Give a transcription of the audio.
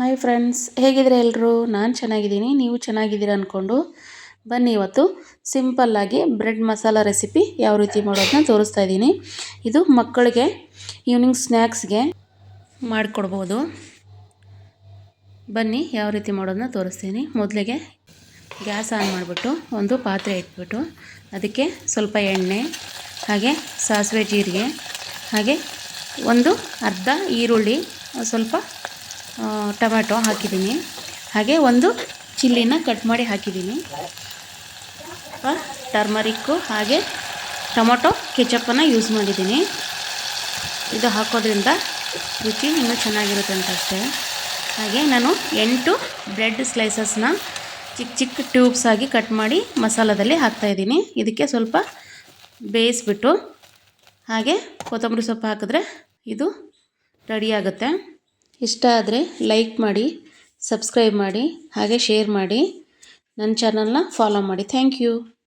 Hi friends ಹೇಗಿದ್ರೆ ಎಲ್ಲರೂ ನಾನು ಚೆನ್ನಾಗಿದ್ದೀನಿ, ನೀವು ಚೆನ್ನಾಗಿದ್ದೀರಾ ಅಂದ್ಕೊಂಡು ಬನ್ನಿ ಇವತ್ತು ಸಿಂಪಲ್ಲಾಗಿ ಬ್ರೆಡ್ ಮಸಾಲ ರೆಸಿಪಿ ಯಾವ ರೀತಿ ಮಾಡೋದನ್ನ ತೋರಿಸ್ತಾ ಇದ್ದೀನಿ. ಇದು ಮಕ್ಕಳಿಗೆ ಈವ್ನಿಂಗ್ ಸ್ನ್ಯಾಕ್ಸ್ಗೆ ಮಾಡಿಕೊಡ್ಬೋದು. ಬನ್ನಿ ಯಾವ ರೀತಿ ಮಾಡೋದನ್ನ ತೋರಿಸ್ತೀನಿ. ಮೊದಲಿಗೆ ಗ್ಯಾಸ್ ಆನ್ ಮಾಡಿಬಿಟ್ಟು ಒಂದು ಪಾತ್ರೆ ಇಟ್ಬಿಟ್ಟು ಅದಕ್ಕೆ ಸ್ವಲ್ಪ ಎಣ್ಣೆ, ಹಾಗೆ ಸಾಸಿವೆ ಜೀರಿಗೆ, ಹಾಗೆ ಒಂದು ಅರ್ಧ ಈರುಳ್ಳಿ, ಸ್ವಲ್ಪ ಟೊಮ್ಯಾಟೊ ಹಾಕಿದ್ದೀನಿ. ಹಾಗೆ ಒಂದು ಚಿಲ್ಲಿನ ಕಟ್ ಮಾಡಿ ಹಾಕಿದ್ದೀನಿ. ಟರ್ಮರಿಕ್ಕು ಹಾಗೆ ಟೊಮೊಟೊ ಕೆಚಪ್ಪನ್ನು ಯೂಸ್ ಮಾಡಿದ್ದೀನಿ. ಇದು ಹಾಕೋದ್ರಿಂದ ರುಚಿ ಇನ್ನೂ ಚೆನ್ನಾಗಿರುತ್ತೆ ಅಷ್ಟೇ. ಹಾಗೆ ನಾನು ಎಂಟು ಬ್ರೆಡ್ ಸ್ಲೈಸಸ್ನ ಚಿಕ್ಕ ಚಿಕ್ಕ ಟ್ಯೂಬ್ಸ್ ಆಗಿ ಕಟ್ ಮಾಡಿ ಮಸಾಲದಲ್ಲಿ ಹಾಕ್ತಾಯಿದ್ದೀನಿ ಇದಕ್ಕೆ ಸ್ವಲ್ಪ ಬೇಯಿಸ್ಬಿಟ್ಟು ಹಾಗೆ ಕೊತ್ತಂಬರಿ ಸೊಪ್ಪು ಹಾಕಿದ್ರೆ ಇದು ರೆಡಿ ಆಗುತ್ತೆ. ಇಷ್ಟ ಆದರೆ ಲೈಕ್ ಮಾಡಿ ಸಬ್ಸ್ಕ್ರೈಬ್ ಮಾಡಿ, ಹಾಗೆ ಶೇರ್ ಮಾಡಿ. ನನ್ನ ಚಾನಲ್ನ ಫಾಲೋ ಮಾಡಿ. Thank you